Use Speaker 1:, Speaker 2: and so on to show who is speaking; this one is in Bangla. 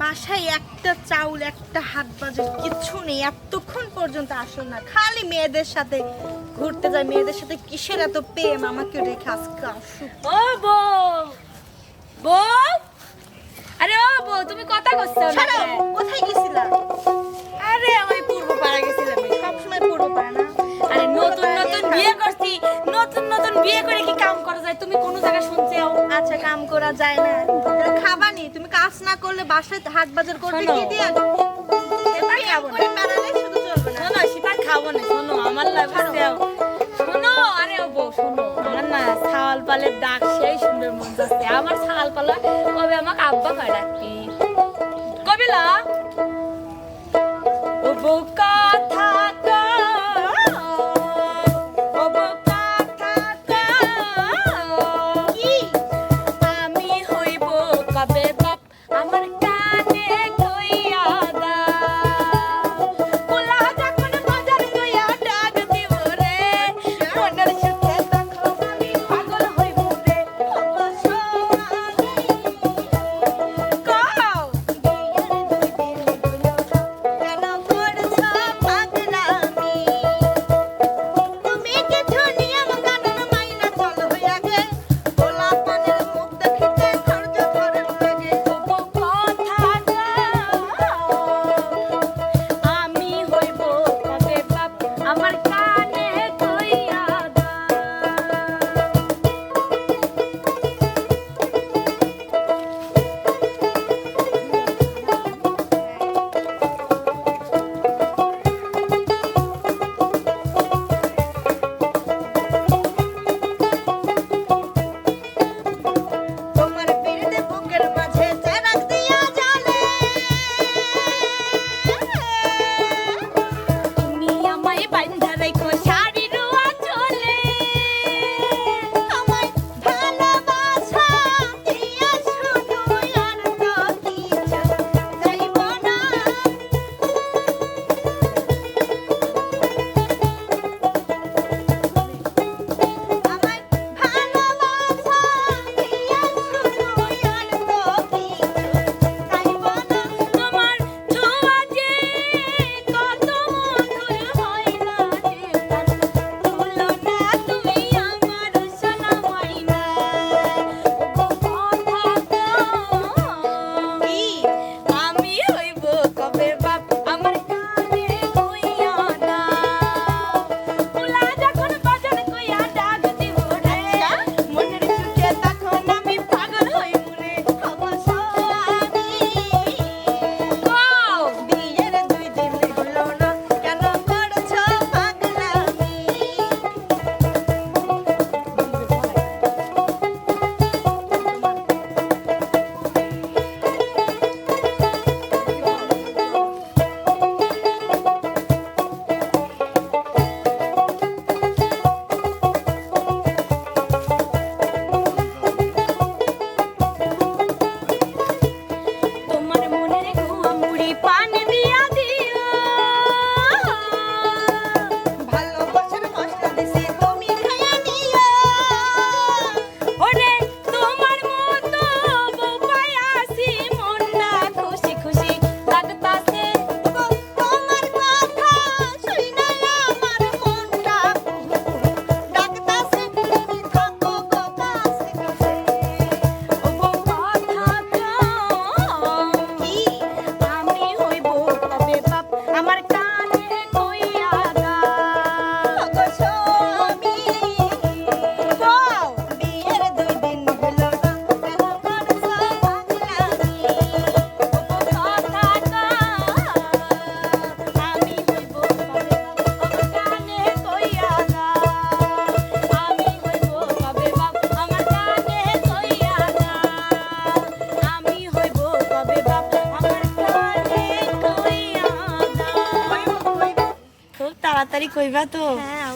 Speaker 1: বাসায় একটা চাউল একটা হাত বাজার কিছু নেই। এতক্ষণ পর্যন্ত আসল না খালি মেয়েদের সাথে ঘুরতে যায়। মেয়েদের সাথে কিসের এত প্রেম? আমাকে রেখে আজকে আসু
Speaker 2: ও বউ বউ? আরে ও বউ তুমি কথা করছ
Speaker 1: কোথায়
Speaker 2: গেছো? টাকা শুনছেও
Speaker 1: আচ্ছা কাম করা যায় না। খাবা নি তুমি কাজ না করলে বাসায় হাট বাজার করতে কি দিয়ে?
Speaker 2: এবার খাব না?
Speaker 1: শুধু চলবে না।
Speaker 2: না সেটা খাব না শোনো আমার লাইফ দেও শোনো আরে ও বউ শোনো আমার না ছাওয়াল পালের ডাক সেই সুন্দর মন যাচ্ছে। আমার ছাওয়াল পালা কবে আমাকে আব্বা কয় ডাকতি কবিলা? ও বউ তাড়াতাড়ি কইবা তো।
Speaker 1: হ্যাঁ